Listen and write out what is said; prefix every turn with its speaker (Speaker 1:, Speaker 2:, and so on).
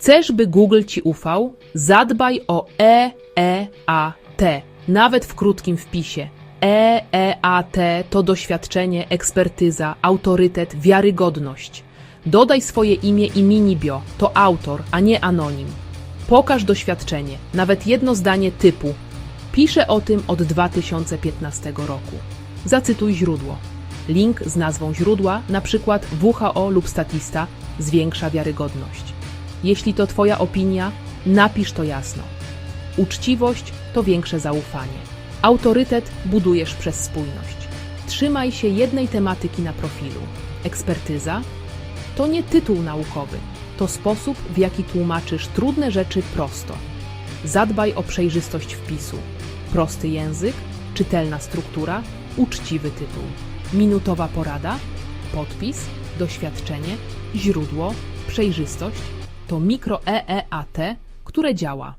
Speaker 1: Chcesz, by Google ci ufał? Zadbaj o EEAT, nawet w krótkim wpisie. EEAT to doświadczenie, ekspertyza, autorytet, wiarygodność. Dodaj swoje imię i minibio, to autor, a nie anonim. Pokaż doświadczenie, nawet jedno zdanie typu Piszę o tym od 2015 roku. Zacytuj źródło. Link z nazwą źródła, na przykład WHO lub Statista, zwiększa wiarygodność. Jeśli to Twoja opinia, napisz to jasno. Uczciwość to większe zaufanie. Autorytet budujesz przez spójność. Trzymaj się jednej tematyki na profilu. Ekspertyza to nie tytuł naukowy, to sposób, w jaki tłumaczysz trudne rzeczy prosto. Zadbaj o przejrzystość wpisu. Prosty język, czytelna struktura, uczciwy tytuł. Minutowa porada, podpis, doświadczenie, źródło, przejrzystość to mikro EEAT, które działa.